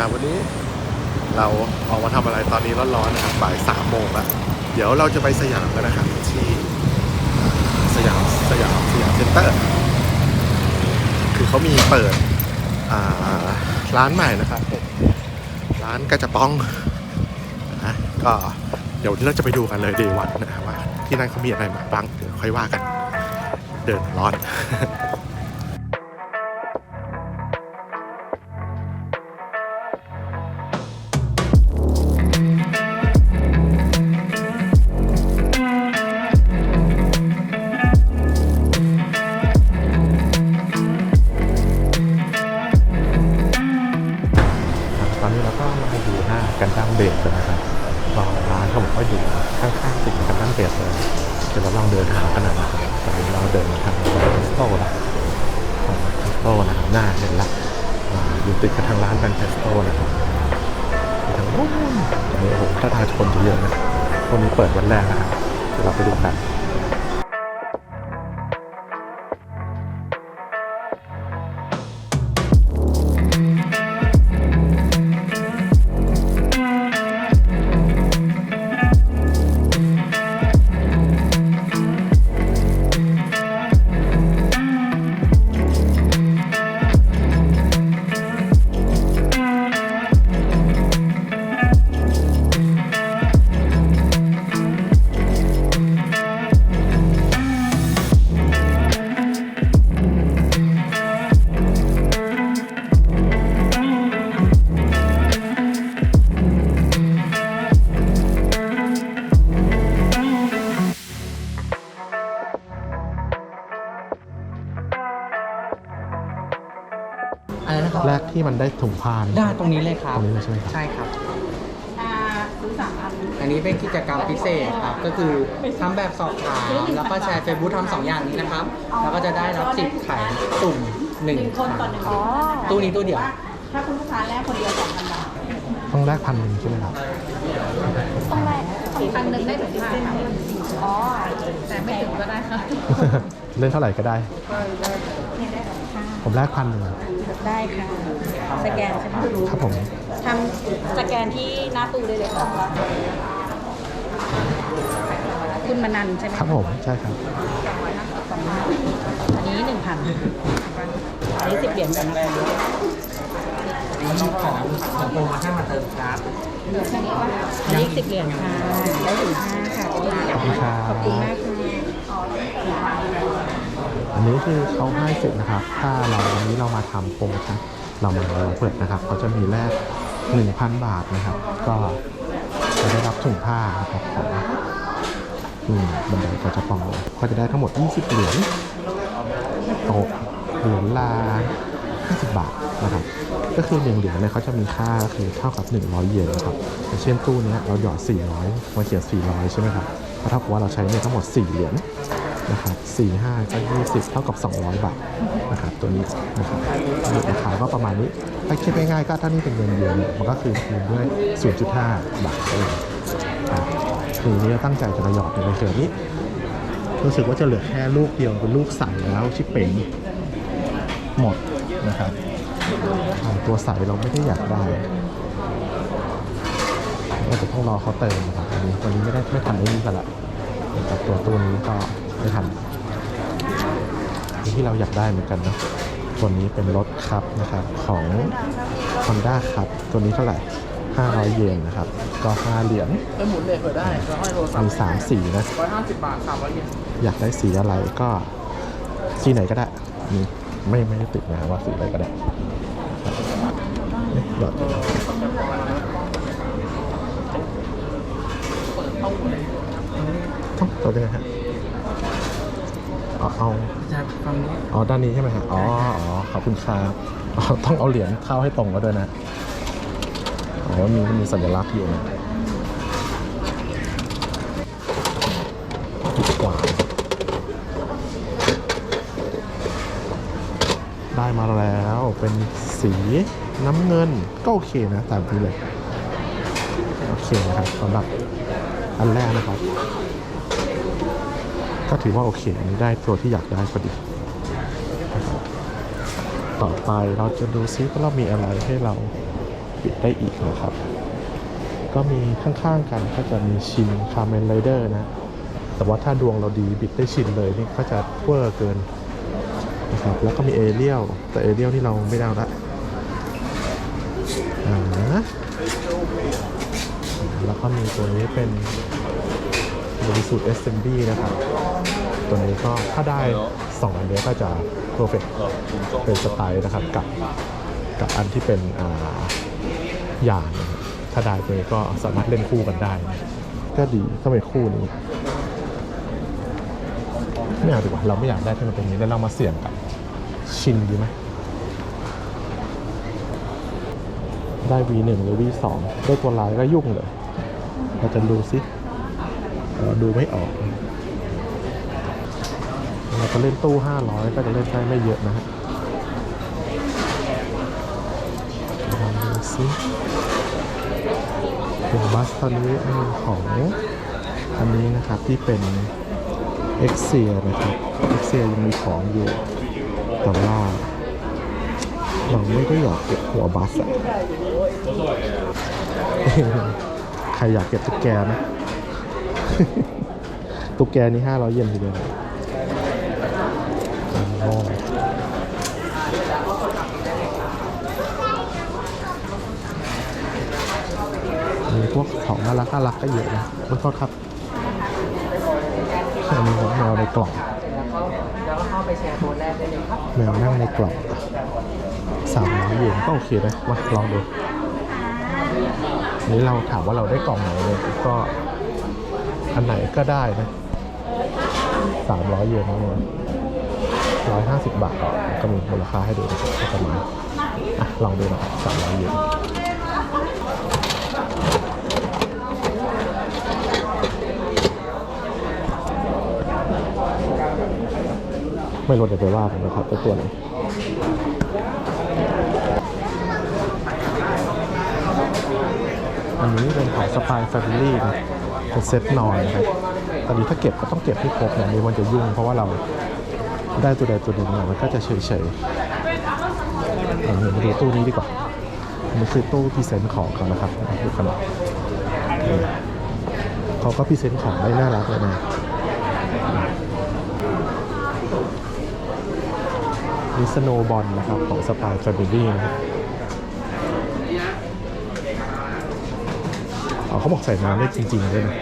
อ่าวันนี้เราออกมาทำอะไรตอนนี้ร้อนๆนะครับบ่ายสามโมงแล้วเดี๋ยวเราจะไปสยามกันนะครับที่สยามสยามสยามเซ็นเตอร์ คือเขามีเปิดร้านใหม่นะครับเป็นร้านกระจะป้องนะก็เดี๋ยวเราจะไปดูกันเลยเดวันนะว่า ที่นั่นเขามีอะไรมาบ้างเดี๋ยวค่อยว่ากัน เดินร้อน เปิดวันแรกนะครับเดี๋ยวเราไปดูกัน มันได้ถุงผ้านี่ได้ตรงนี้เลยครับ ตรงนี้เลยใช่ไหมครับ ใช่ครับอ่าซื้อสามอันอันนี้เป็นกิจกรรมพิเศษครับ ก็คือทำแบบสอบถามแล้วก็แชร์เฟซบุ๊กทำสองอย่างนี้นะครับ แล้วก็จะได้รับสิทธิ์ขายตุ่มหนึ่งหนึ่งคนต่อหนึ่งอ๋อ ตู้นี้ตู้เดียว ถ้าคุณลูกค้าแรกคนเดียวสองพันบาทต้องแรกพันหนึ่งใช่ไหมครับ ต้องแรกพันหนึ่งได้ถึงห้าค่ะอ๋อ แต่ไม่ถึงก็ได้ค่ะ เล่นเท่าไหร่ก็ได้เนี่ยได้ค่ะผมแรกพันหนึ่ง ได้ค่ะ สแกนใช่ไหมครับผมทำสแกนที่หน้าตู้ได้เลยค่ะคุณมนันใช่ไหมครับผมใช่ครับอันนี้หนึ่งพันอันนี้สิบเหรียญกันนะคะอันนี้ของของโปรโมชั่นมาเติมครับอันนี้สิบเหรียญค่ะได้ถึงห้าค่ะขอบคุณครับขอบคุณมากค่ะ อันนี้คือเขาให้สิทธิ์นะครับ ถ้าเราวันนี้เรามาทำโปรโมชั่นเรามาเราเปิดนะครับเขาจะมีแลก1,000 บาทนะครับ ก็จะได้รับถุงผ้านะครับของอืมบันไดกระจะปองเลยก็จะได้ทั้งหมด 20 เหรียญตกเหรียญละ50 บาทนะครับ ก็คือหนึ่งเหรียญเนี่ยเขาจะมีค่าคือเท่ากับ 100 เยนนะครับอย่างเช่นตู้นี้เราหยอด 400มาเขียน400 ใช่ไหมครับเท่ากับว่าเราใช้เนี่ยทั้งหมด 4 เหรียญ นะครับ4 5 ก็ 20 เท่ากับ 200 บาทนะครับตัวนี้นะครับราคาก็ประมาณนี้ ถ้าคิดง่ายๆก็ถ้านี่เป็นเงินเยนเนี่ยมันก็คือคูณด้วย 0.5 บาทเองครับทีนี้ตั้งใจจะระหยอดในเสือนี้ รู้สึกว่าจะเหลือแค่ลูกเดียวเป็นลูกใสแล้วชิปเป่งหมดนะครับตัวใสเราไม่ได้อยากได้เราจะต้องรอเขาเติมนะครับวันนี้วันนี้ไม่ได้ไม่ทันไอ้นี้กันละแต่ตัวตัวนี้ก็ ไม่ทันที่เราอยากได้เหมือนกันเนาะตัวนี้เป็นรถครับนะครับของ Honda ครับ ตัวนี้เท่าไหร่ 500 เยนนะครับ ก็5เหรียญไปหมุนเลยเปิดได้แล้วให้โทรศัพมีท์3สีนะร้อยห้าสิบบาทสามร้อยเยน อยากได้สีอะไรก็สีไหนก็ได้นี่ไม่ไม่ได้ติดนะครับว่าสีอะไรก็ได้ครับเอ๊ะหยอดอยู่นะต้องตัวเป็นไงฮะ เอาเอาจากฝั่งนี้อ๋อด้านนี้ใช่ไหมฮะอ๋ออ๋อขอบคุณครับอ๋อต้องเอาเหรียญเข้าให้ตรงแล้วด้วยนะอ๋อมีมีสัญลักษณ์อยู่นะดีกว่าได้มาแล้วเป็นสีน้ำเงินก็โอเคนะตามนี้เลย โอเคนะครับสำหรับอันแรกนะครับ ก็ถือว่าโอเคอันนี้ได้ตัวที่อยากได้พอดี ต่อไปเราจะดูซิว่าเรามีอะไรให้เราบิดได้อีกนะครับ ก็มีข้างๆกันก็จะมีชินคา m เมนไรเดอร์นะ แต่ว่าถ้าดวงเราดีบิดได้ชินเลยนี่ก็จะเวอร์เกินนะครับแล้วก็มีเอเรียลแต่เอเรียลที่เราไม่ได้เอาละแล้วก็มีตัวนี้เป็น บริสุทธิ์ SMB นะครับ ตัวนี้ก็ถ้าได้สองอันเนี้ยก็จะ perfect เป็นสไตล์นะครับกับกับอันที่เป็นอ่าอย่างนะครับถ้าได้ตัวนี้ก็สามารถเล่นคู่กันได้นะก็ดีถ้าเป็นคู่นี้ไม่เอาดีกว่าเราไม่อยากได้ที่มันเป็นอย่างนี้แล้วเรามาเสี่ยงกับชินดีไหมได้ V1 หรือ V2 ได้ตัวลายก็ยุ่งเลย เราจะดูซิเรา ดูไม่ออกเราจะเล่นตู้ 500 ก็จะเล่นได้ไม่เยอะนะฮะลองดูซิเป็นบัสตอนนี้อนของอันนี้นะครับที่เป็นเอ็กเซียนะครับเอ็กเซียยังมีของอยู่แต่ว่าเราไม่ได้อยากเก็บหัวบัสอะใครอยากเก็บตุ๊กแกไหม ตุ๊กแกนี่ห้าร้อยเยนทีเดียวมีพวกของน่ารักน่ารักก็เยอะนะขอโทษครับอันนี้ของแมวในกล่องแล้วเข้าไปแชร์โพสต์แรกได้เลยครับแมวนั่งในกล่องสามร้อยเยนก็โอเคนะมาลองดูนนี้เราถามว่าเราได้กล่องไหนเลยก็ อันไหนก็ได้นะสามร้อยเยนนะเนี่ร้อยห้าสิบบาทก็ก็มีมูลค่าให้ดูนะครับประมาณอะลองดูหน่อยสามร้อยเยนไม่รู้เดี๋ยวไปว่ากันนะครับตัวตัวไหนอันนี้เป็นของสปายแฟมิลี่นะ เป็นเซตนอนนะครับตอนนี้ถ้าเก็บก็ต้องเก็บให้ครบนะนี่มันจะยุ่ง เพราะว่าเราได้ตัวใดตัวหนึ่งเนี่ยมันก็จะเฉยๆผมเห็นมาดูตู้นี้ดีกว่าอันคือตู้พรีเซนต์ของเขานะครับดูขนาดนี่เขาก็พรีเซนต์ของได้น่ารักเลยนะนี่สโนบอลนะครับของสปายแฟมิลี่นะครับ อ๋อ เขาบอกใส่น้ำได้จริงๆด้วยนะ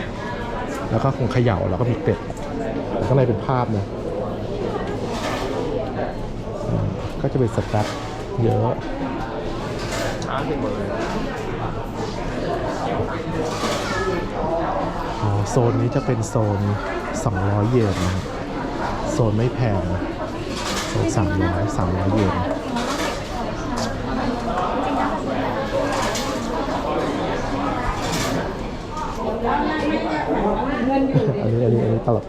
แล้วก็คงเขย่าแล้วก็มีเกล็ดแล้วข้างในเป็นภาพนะก็จะเป็นสตั๊เยอะอ๋อโซนนี้จะเป็นโซน 200 เยนนะโซนไม่แพงโซน300 300 เยนอันนี้อันนี้อันนี้ตลก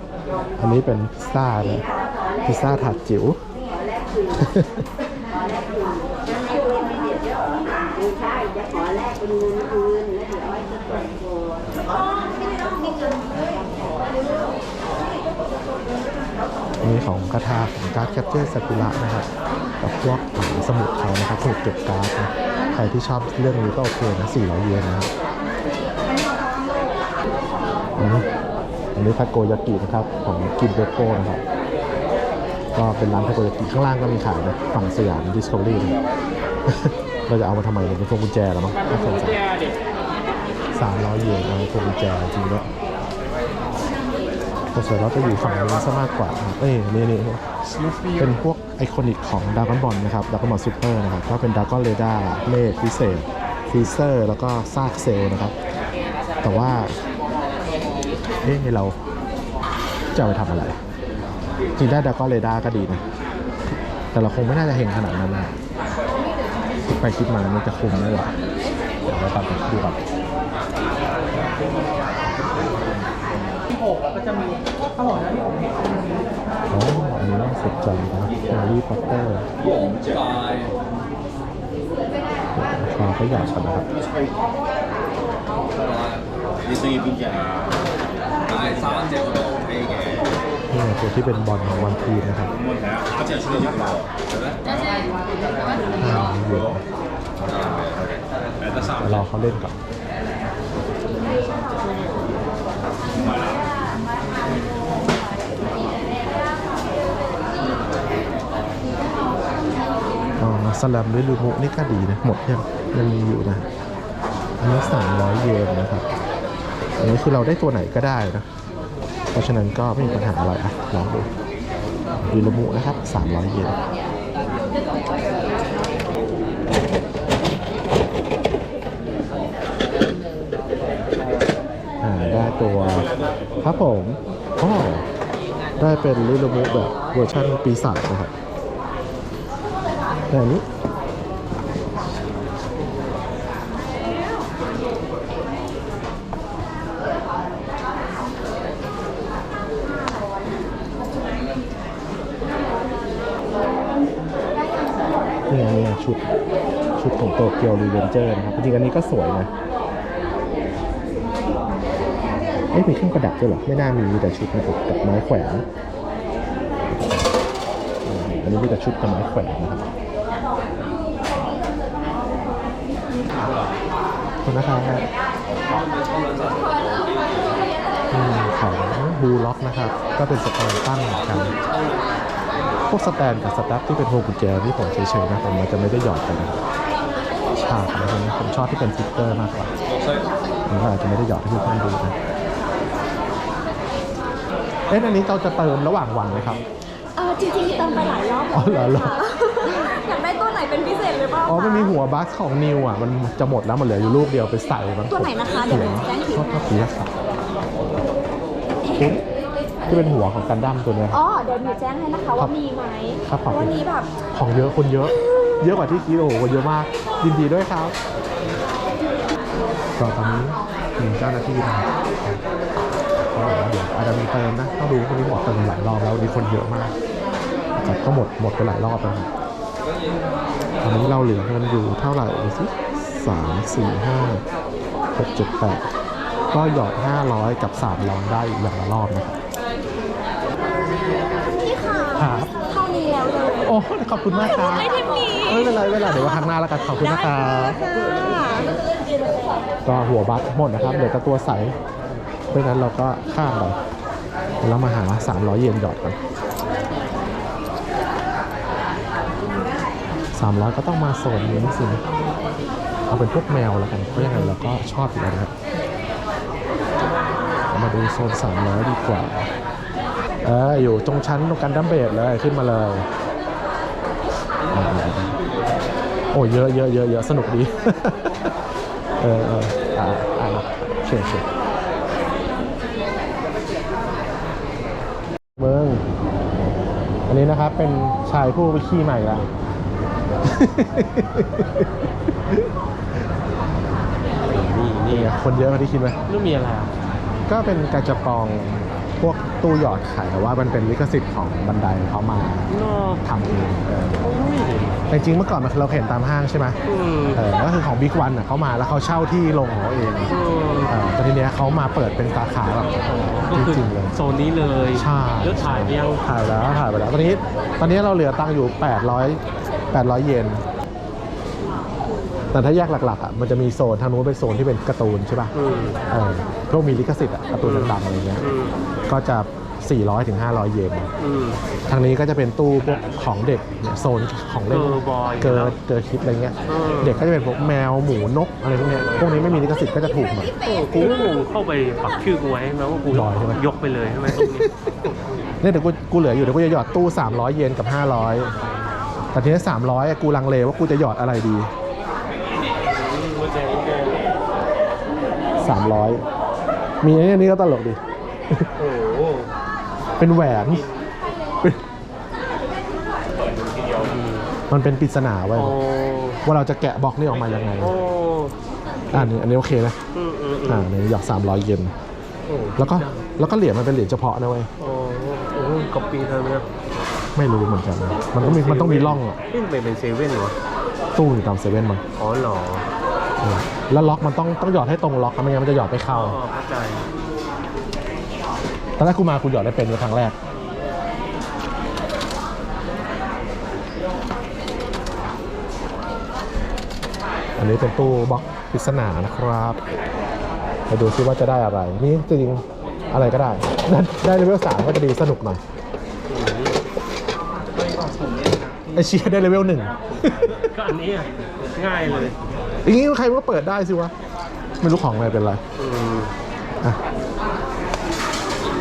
อั นนี้เป็นพิซซ่าเลยพิซซ่าถาดจิ๋วอันนี้ของกระทาของการ์ดแคปเจอร์ซากุระนะครับกับพวกสมุดเขานะครับสมุดเก็บการ์ดนะใครที่ชอบเรื่องนี้ก็โอเคนะ400เยนนะครับ อันนี้ทาโกยากินะครับของกินเบโก้นะครับก็เป็นร้านทาโกยากิข้างล่างก็มีขายนะฝั่งสยามดิสคัฟเวอรี่เราจะเอามาทำไมเนี่ยเป็นพวงกุญแจหรอมั้งถ้าสงสัยสามร้อยเยนเอาพวงกุญแจจริงด้วยแต่ส่วนเราจะอยู่ฝั่งนี้ซะมากกว่าเอ้ยนี่นี่เป็นพวกไอคอนิกของด r a ก o n บอลนะครับด r a ก o n บอลซูเปอร์นะครับก็เป็นด r a ก o n เรดาร์เมฆพิเศษฟีเซอร์ แล้วก็ซากเซลนะครับ แต่ว่า เอ๊ะเราจะเอาไปทำอะไร จริงได้ด r a ก o n เรดาร์ก็ดีนะ แต่เราคงไม่น่าจะเห็นขนาดนั้นนะคิดไปคิดมามันจะคุมได้หรอเดี๋ยวเราตัดดูก่อนที่หกแล้วก็จะมีข้าวหอมนะที่ผมเห็นอ๋ออันนี้น่าสนใจนะครับแฮร์รี่พอตเตอร์ราคาก็อยากกันนะครับ นี่ตัวที่เป็นบอลของวันทีนะครับห้ามหยุรอเขาเล่นก่อนสลัมหรือลูมนี่ก็ดีนะ หมดยังยังมีอยู่นะอันนี้สามร้อยเยนนะครับ อันนี้คือเราได้ตัวไหนก็ได้นะ เพราะฉะนั้นก็ไม่มีปัญหาอะไรอะลองดูยูลูมุนะครับสามร้อยเยนอ่าได้ตัวครับผมอ๋อได้เป็นลิลูมุแบบเวอร์ชันปีศาจนะครับแบบนี้นี่ไงนี่ไง ชุดชุดของโตเกียวรีเวนเจอร์นะครับจริงๆอันนี้ก็สวยนะเอ๊ะมีเครื่องประดับด้วยหรอ ไม่น่ามีมีแต่ชุดนะกับไม้แขวนอันนี้มีแต่ชุดกับไม้แขวนนะครับคุณนะครับของบูล็อกนะครับ ก็เป็นสแตนตั้งเหมือนกัน พวกสแตนกับสแตปที่เป็นพวงกุญแจที่ผมเฉยๆนะผมมันจะไม่ได้หยอดกันนะครับฉากนะครับผมชอบที่เป็นฟิกเกอร์มากกว่าผมก็อาจจะไม่ได้หยอดให้ทุกท่านดูนะเอ๊ะอันนี้เราจะเติมระหว่างวันไหมครับ เออจริงๆเติมไปหลายรอบอ๋อเหรอเหรอค่ะอยากได้ตัวไหนเป็นพิเศษหรือเปล่าอ๋อมันมีคะหัวบัสของนิวอะ มันจะหมดแล้วมันเหลืออยู่ลูกเดียวไปใส่มันตัวไหนนะคะ เดี๋ยวหนูแจ้งทีก็ก็ผีรักษาคุณ ที่เป็นหัวของกันดั้มตัวเนี้ย อ๋อเดี๋ยวหนูแจ้งให้นะคะว่ามีไหมครับขอบคุณวันนี้แบบของเยอะคนเยอะ เยอะกว่าที่คิดโอ้โหคนเยอะมาก ยินดีด้วยครับก็ตอนนี้มีเจ้าหน้าที่นะครับเขาบอกว่าเดี๋ยวอาจจะมีเติมนะต้องดูคนนี้บอกเติมหลายรอบแล้วมีคนเยอะมากแต่ก็หมดหมดไปหลายรอบแล้วครับตอนนี้เราเหลือเงินอยู่เท่าไหร่ดูสิสามสี่ห้าหกเจ็ดแปดก็หยอดห้าร้อยกับสามร้อยได้อย่างละรอบนะครับ โอ้ขอบคุณมากครับไม่ทิมนี้ไม่เป็นไรไม่เป็นไรเดี๋ยวว่าครั้งหน้าแล้วกันขอบคุณได้นะครับค่ะก็หัวบัตหมดนะครับเหลือแต่ตัวใสเพราะฉะนั้นเราก็ข้ามไปแล้วมาหา 300 เยนหยอดกัน300 ก็ต้องมาโซนนี้สินะเอาเป็นพวกแมวแล้วกันเพราะยังไงเราก็ชอบอยู่แล้วนะครับเรามาดูโซน300 ดีกว่า เอออยู่ตรงชั้นตรงกันดัมเบลเลยขึ้นมาเลย โอ้เยอะเยอะเยอะเยอะสนุกดี เออเอออ่าอ่าเชิญเชิญเมืองอันนี้นะครับเป็นชายผู้ไปขี้ใหม่แล้วนี่นี่นี่ไงคนเยอะมาที่คิดไหมแล้วมีอะไรอะก็เป็นกระจะปองพวก ตู้หยอดไข่แต่ว่ามันเป็นลิขสิทธิ์ของบันไดเขามานอกทำเองเออโอ้ยแต่จริงๆเมื่อก่อนมันเราเห็นตามห้างใช่ไหมอืมเออก็คือของบิ๊กวันอะเขามาแล้วเขาเช่าที่ลงของเขาเองอืมเออแต่ทีเนี้ยเขามาเปิดเป็นสาขาแบบก็จคือริงๆเลย โซนนี้เลยใช่ แล้วถ่ายไปยังถ่ายแล้วถ่ายไปแล้วตอนนี้ตอนนี้เราเหลือตังค์อยู่ 800 800 เยนแต่ถ้าแยกหลักๆอะมันจะมีโซนทางนู้นเป็นโซนที่เป็นการ์ตูนใช่ป่ะอืม เออ พวกมีลิขสิทธิ์อะการ์ตูนดังๆอะไรเงี้ยอืมก็จะ 400ถึง500 เยน อืม ทางนี้ก็จะเป็นตู้พวกของเด็กเนี่ยโซนของเล่นเกอร์บอยเกิร์เกิร์คิดอะไรเงี้ย เออ เด็กก็จะเป็นพวกแมวหมูนกอะไรพวกเนี้ย พวกนี้ไม่มีลิขสิทธิ์ก็จะถูกหน่อยโอ้กูก็งงเข้าไปปักชื่อกูไว้แล้วว่ากูบอยใช่ไหม ยกไปเลยใช่ไหมตรงนี้ เนี่ยเดี๋ยวกูกูเหลืออยู่เดี๋ยวกูจะหยอดตู้ 300 เยนกับ 500 แต่ทีนี้300อะกูลังเลว่ากูจะหยอดอะไรดี 300 มีไอ้นี่ก็ตลกดีโอ้โหเป็นแหวน เป็นมันเป็นปริศนาไว้ยโอ้ว่าเราจะแกะบล็อกนี่ออกมายังไงโอ้อ่านี่อันนี้โอเคนะ อืมอืมอ่าอืมนี่หยอด300เยน โอ้แล้วก็แล้วก็เหรียญมันเป็นเหรียญเฉพาะนะเว้ย โอ้โอ้กอปปี้เธอไหมเนี่ยไม่รู้เหมือนกัน มันต้องมีมันต้องมีร่องอะนี่เป็นเป็นเซเว่นเหรอ ตู้อยู่ตามเซเว่นมั้งอ๋อเหรอ เออ แล้วล็อกมันต้องต้องหยอดให้ตรงล็อกอะไม่งั้นมันจะหยอดไม่เข้าอ๋อเข้าใจตอนแรกกูมากูหยอดได้เป็นในครั้งแรกนอันนี้เป็นตู้บล็อกปริศนานะครับมาดูซิว่าจะได้อะไร นี่จริงๆอะไรก็ได้ได้ ได้เลเวลสามก็จะดีสนุกหน่อยไอเชียได้เลเวลหนึ่งก็อันนี้อะง่ายเลย อย่างนี้ใครก็เปิดได้สิวะ ไม่รู้ของอะไรเป็นไรอะ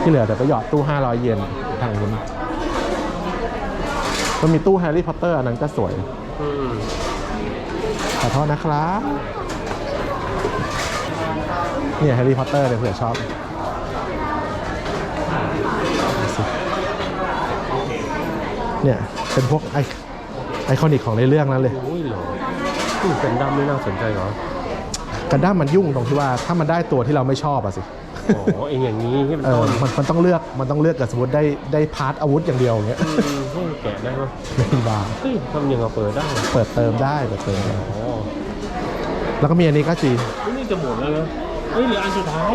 ที่เหลือเดี๋ยวไปหยอดตู้ 500 เยนทางนู้นก็มีตู้แฮร์รี่พอตเตอร์อันนั้นก็สวยขอโทษนะครับเนี่ยแฮร์รี่พอตเตอร์เนี่ยเผื่อชอบเนี่ย เป็นพวกไอไอคอนิกของในเรื่องนั้นเลย อ้ยเหรออืมเป็นดำไม่น่าสนใจเหรอกันด้ามมันยุ่งตรงที่ว่าถ้ามันได้ตัวที่เราไม่ชอบอะสิอ๋อเองอย่างนี้ที่เป็นเอต้อนมันมันต้องเลือกมันต้องเลือกกับสมมติได้ได้พาร์ทอาวุธอย่างเดียวอย่างเงี้ยอืมเฮ้ยแกะได้ปะไม่มีบางเฮ้ยทำยังไงเปิดได้เปิดเติมได้เปิดเติมได้อ๋อแล้วก็มีอันนี้ก็จีเฮ้ยนี่จะหมดแล้วนะเฮ้ยเหลืออันสุดท้าย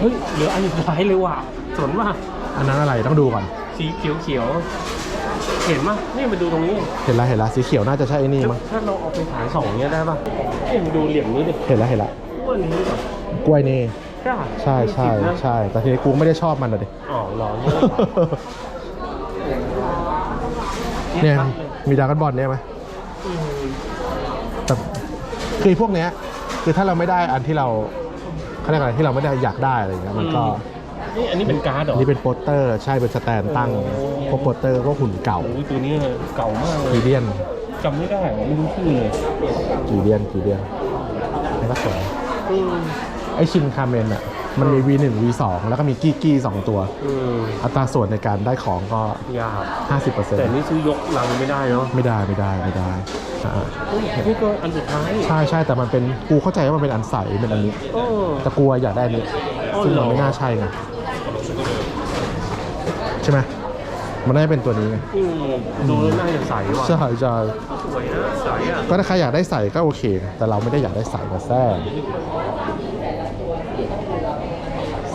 เฮ้ยเหลืออันสุดท้ายเลยว่ะสนว่าอันนั้นอะไรต้องดูก่อนสีเขียวเขียวๆ เห็นปะนี่มาดูตรงนี้เห็นละเห็นละสีเขียวน่าจะใช่ไอ้นี่มั้งถ้าเราเอาไปฐานสองเนี้ยได้ปะเอ็มดูเหลี่ยมนี้ดิเห็นละเห็นละว่านี้แบบกล้วยนี่ใช่ปะใช่ใช่มีสิทธิ์นะใช่แต่ทีนี้กูไม่ได้ชอบมันอะดิอ๋อเหรอเนี่ยมีดราก้อนบอลเนี่ยไหมอืมแต่คือพวกเนี้ยคือถ้าเราไม่ได้อันที่เราเขาเรียกอะไรที่เราไม่ได้อยากได้อะไรอย่างเงี้ยมันก็ นี่อันนี้เป็นการ์ดเหรออันนี้เป็นโปสเตอร์ใช่เป็นสแตนตั้งโอ้ พวกโปสเตอร์พวกหุ่นเก่าโอ้ยตัวนี้เก่ามากเลยกีเดียนจำไม่ได้ผมไม่รู้ชื่อเลยกีเดียนกีเดียนนี่ก็สวยอืมไอชินคาเมนอะมันมี V1 V2 แล้วก็มีกี้กี้สองตัว อืมอัตราส่วนในการได้ของก็ ยาก50%แต่นี่ซื้อยกลังไม่ได้เนาะไม่ได้ไม่ได้ไม่ได้อ่าเฮ้ยนี่ก็อันสุดท้ายใช่ใช่แต่มันเป็นกูเข้าใจว่ามันเป็นอันใสเป็นอันนี้โอ้แต่กูอยากได้อันนี้อ๋อซึ่งมันเหรอไม่น่าใช่ไง ใช่ไหมมันน่าจะเป็นตัวนี้ไงอืมดูแล้วน่าจะใสว่ะใช่ใช่สวยนะใสอะก็ถ้าใครอยากได้ใส่ก็โอเค แต่เราไม่ได้อยากได้ใส่มาแท้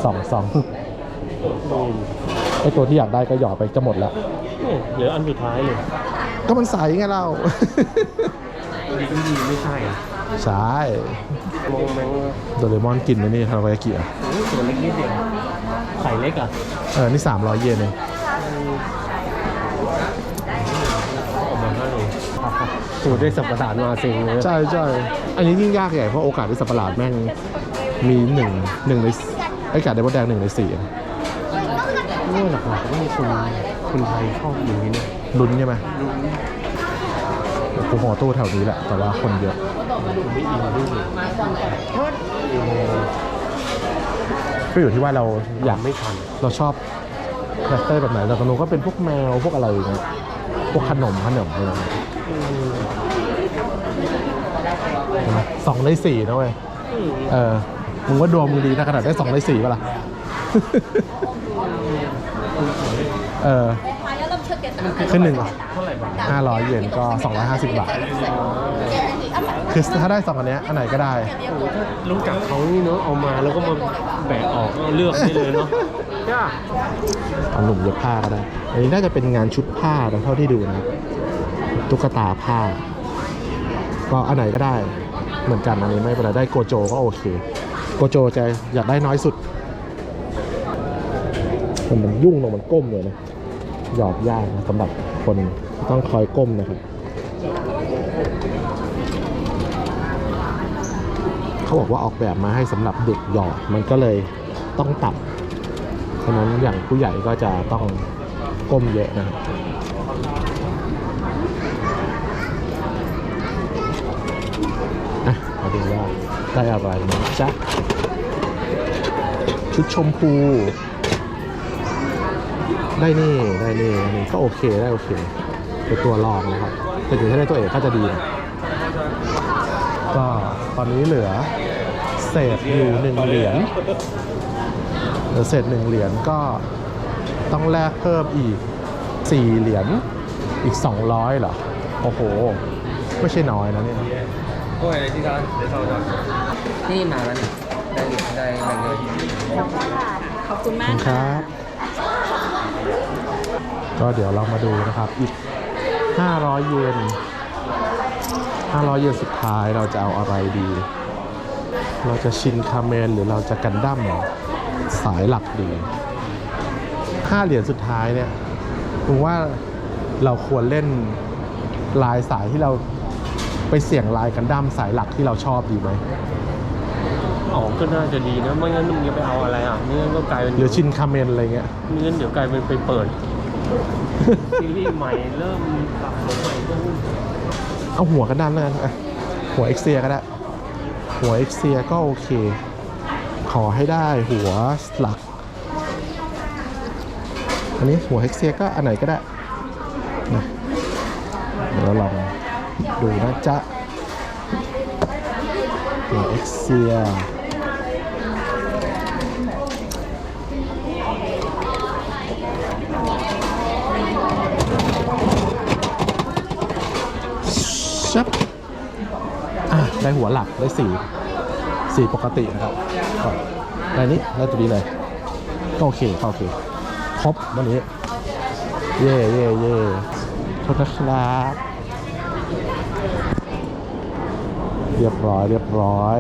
สองสองอืมไอตัวที่อยากได้ก็หยอดไปจะหมดแล้ว เนี่ยเหลืออันสุดท้ายเลยก็มันใสไงเรา ดีดีไม่ใช่อะใช่มองแมงว่าโดเรมอนกินนะนี่ทารากิอะโอ้ยตัวเล็กนิดเดียว ไข่เล็กอะเออ นี่ 300 เยนเองออกมาให้สูตรได้สัปดาห์มาเซ็งเลยใช่ใช่อันนี้ยิ่งยากใหญ่เพราะโอกาสที่สัตว์ประหลาดแม่งมีหนึ่งหนึ่งในไอ้กาดเดมดแดงหนึ่งในสี่อะเนี่ยหลักๆก็มีคนคนไทยชอบอย่างนี้เนี่ยลุ้นใช่ไหมกูหอตู้แถวนี้แหละ แต่ว่าคนเยอะ ก็อยู่ที่ว่าเราอยากไม่ทัน เราชอบคาแรคเตอร์แบบไหนแต่ตรงนู้นก็เป็นพวกแมวพวกอะไรอย่างเงี้ยพวกขนมขนมอะไรอย่างเงี้ยเห็นไหมสองในสี่นะเว้ยเออมึงว่าดวงมึงดีนะขนาดได้สองในสี่ป่ะล่ะ เออ ขึ้นหนึ่งเท่าไหร่บาทห้าร้อยเยนก็ 250 บาท คือถ้าได้สองอันเนี้ยอันไหนก็ได้ถ้ารู้จักเขานี่เนาะเอามาแล้วก็มา แบกออกก็เลือกได้เลยเนาะย่าเอาหนุ่มเย็บผ้าก็ได้ อันนี้น่าจะเป็นงานชุดผ้านะเท่าที่ดูนะตุ๊กตาผ้า ก็อันไหนก็ได้ เหมือนกันอันนี้ไม่เป็นไรได้โกโจก็โอเค โกโจจะอยากได้น้อยสุด มันมันยุ่งตรงมันก้มเลยนะหยอดยากนะสำหรับคนต้องคอยก้มนะครับ เขาบอกว่าออกแบบมาให้สำหรับเด็กหยอดมันก็เลยต้องตัดฉะนั้นอย่างผู้ใหญ่ก็จะต้องก้มเยอะนะครับอะมาดูว่าได้อะไรนะจ๊ะชุดชมพู ได้นี่ ได้นี่นนี้ก็โอเคได้โอเคเป็นตัวรองนะครับแต่ถึงถ้าได้ตัวเอกก็จะดีนะก็ ตอนนี้เหลือเศษอยู่หนึ่งเหรียญเหลือเศษหนึ่งเหรียญก็ต้องแลกเพิ่มอีก 4 เหรียญอีก 200เหรอ โอ้โห ไม่ใช่น้อยนะเนี่ยโอ้ยที่ร้านเดี๋ยวเราจะนี่มาแล้วเนี่ได้ดียได้ขอบคุณมากครับ ก็เดี๋ยวเรามาดูนะครับอีก500 เยน 500 เยนสุดท้ายเราจะเอาอะไรดี เราจะชินคาเมนหรือเราจะกันดั้มสายหลักดี 5 เหรียญสุดท้ายเนี่ยผมว่าเราควรเล่นลายสายที่เราไปเสี่ยงลายกันดั้มสายหลักที่เราชอบดีไหมอ๋อก็น่าจะดีนะ ไม่งั้นมึงจะไปเอาอะไรอะไม่งั้นก็กลายเป็นหรือชินคาเมนอะไรเงี้ยไม่งั้นเดี๋ยวกลายเป็นไปเปิดซีรีส์ใหม่เริ่มปรับลงใหม่ก็ เอาหัวกันดั้มแล้วกันอะหัวเอ็กเซียก็ได้ หัวเอ็กเซียก็โอเค ขอให้ได้หัวหลัก อันนี้หัวเอ็กเซียก็อันไหนก็ได้นะเดี๋ยวเราลองดูนะจ๊ะหัวเอ็กเซีย ชับอะได้หัวหลักได้สีสีปกตินะครับก็ได้นี้ได้ตัวนี้เลยก็โอเคก็โอเค ครบวันนี้ เย่เย่เย่โทษนะครับเรียบร้อยเรียบร้อย